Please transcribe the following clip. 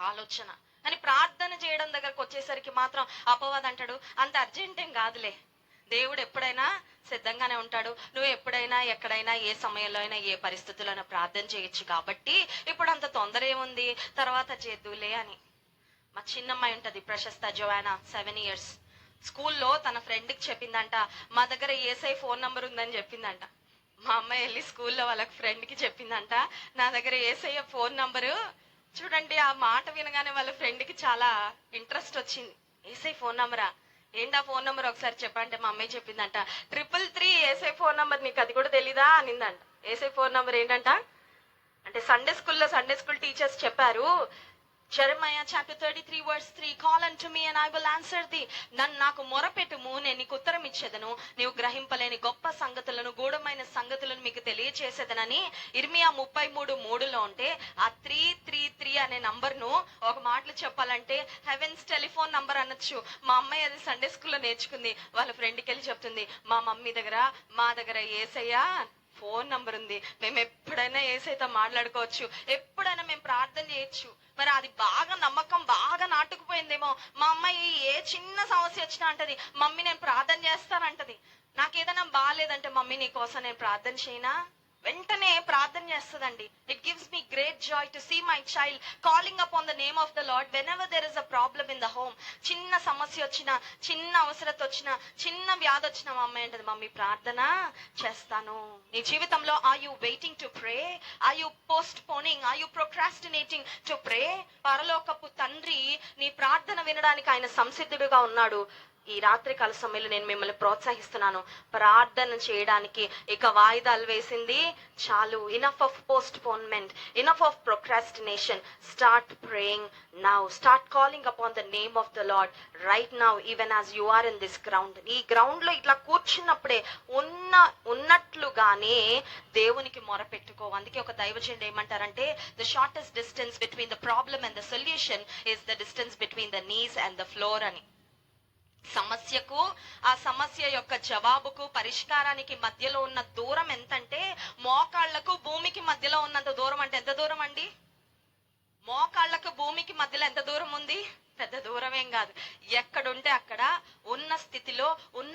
ఆలోచన. అని ప్రార్థన చేయడం దగ్గరకు వచ్చేసరికి మాత్రం అపవాదం అంటాడు అంత అర్జెంటేం కాదులే. దేవుడు ఎప్పుడైనా సిద్ధంగానే ఉంటాడు. నువ్వు ఎప్పుడైనా ఎక్కడైనా ఏ సమయంలో అయినా ఏ పరిస్థితుల్లో అయినా ప్రార్థన చేయొచ్చు కాబట్టి ఇప్పుడు అంత తొందర ఏముంది? తర్వాత చేద్దులే అని. మా చిన్నమ్మాయి ఉంటుంది ప్రశస్త జోయానా సెవెన్ ఇయర్స్ స్కూల్లో తన ఫ్రెండ్కి చెప్పిందంట మా దగ్గర ఏసఐ ఫోన్ నంబర్ ఉందని చెప్పిందంట. మా అమ్మాయి వెళ్ళి స్కూల్లో వాళ్ళకి ఫ్రెండ్కి చెప్పిందంట నా దగ్గర ఏసఐ ఫోన్ నంబరు చూడండి ఆ మాట వినగానే వాళ్ళ ఫ్రెండ్కి చాలా ఇంట్రెస్ట్ వచ్చింది. ఏసై ఫోన్ నంబరా ఏంటా ఫోన్ నంబర్ ఒకసారి చెప్పంటే మా అమ్మాయి చెప్పిందంట ట్రిపుల్ త్రీ ఏసై ఫోన్ నంబర్ నీకు అది కూడా తెలీదా? అనిందంట. ఏసై ఫోన్ నంబర్ ఏంటంట? అంటే సండే స్కూల్లో సండే స్కూల్ టీచర్స్ చెప్పారు Jeremiah chapter thirty three words three call and to me and I will answer the నన్ను నాకు మొరపెట్టుము నేను నీకు ఉత్తరం ఇచ్చేదను. నీవు గ్రహింపలేని గొప్ప సంగతులను గూఢమైన సంగతులను మీకు తెలియచేసేదనని ఇర్మియా ముప్పై మూడు మూడులో ఉంటే ఆ త్రీ త్రీ త్రీ అనే నంబర్ను ఒక మాటలు చెప్పాలంటే హెవెన్స్ టెలిఫోన్ నంబర్ అనొచ్చు. మా అమ్మాయి అది సండే స్కూల్లో నేర్చుకుంది. వాళ్ళ ఫ్రెండ్కి వెళ్ళి చెప్తుంది మా మమ్మీ దగ్గర మా దగ్గర ఏసయ్యా ఫోన్ నంబర్ ఉంది. మేము ఎప్పుడైనా ఏసైతే మాట్లాడుకోవచ్చు. ఎప్పుడైనా మేము ప్రార్థన చేయొచ్చు. మరి అది బాగా నమ్మకం బాగా నాటుకుపోయిందేమో. మా అమ్మాయి ఏ చిన్న సమస్య వచ్చినా అంటది మమ్మీ నేను ప్రార్థన చేస్తానంటది. నాకు ఏదైనా బాగాలేదంటే మమ్మీ నీ కోసం నేను ప్రార్థన చేయనా? వెంటనే ప్రార్థన చేస్తుందండి. It gives me great joy to see my child calling up on the name of the lord whenever there is a problem in the home చిన్న సమస్య వచ్చిన చిన్న అవసరత వచ్చిన చిన్న వ్యాధి వచ్చిన మా అమ్మాయి అంటది మమ్మీ ప్రార్థన చేస్తాను. నీ జీవితంలో are you waiting to pray I you postponing I you procrastinating to pray పరలోకపు తండ్రి నీ ప్రార్థన వినడానికి ఆయన సంసిద్ధుడుగా ఉన్నాడు. ఈ రాత్రి కాల సమయంలో నేను మిమ్మల్ని ప్రోత్సహిస్తున్నాను. ప్రార్థన చేయడానికి ఇక వాయిదాలు వేసింది. చాలు enough of postponement enough of procrastination start praying now start calling upon the name of the lord right now even as you are in this ground ఈ గ్రౌండ్లో ఇట్లా కూర్చున్నప్పుడే ఉన్న ఉన్నట్లుగానే దేవునికి మొరపెట్టుకో. అందుకే ఒక దైవజనుడు ఏమంటారంటే the shortest distance between the problem and the solution is the distance between the knees and the floor అని. సమస్యకు ఆ సమస్య యొక్క జవాబుకు పరిష్కారానికి మధ్యలో ఉన్న దూరం ఎంతంటే మోకాళ్ళకు భూమికి మధ్యలో ఉన్నంత దూరం అంటే ఎంత దూరం అండి? మోకాళ్ళకు భూమికి మధ్యలో ఎంత దూరం ఉంది? పెద్ద దూరం ఏం కాదు. ఎక్కడుంటే అక్కడ ఉన్న స్థితిలో ఉన్న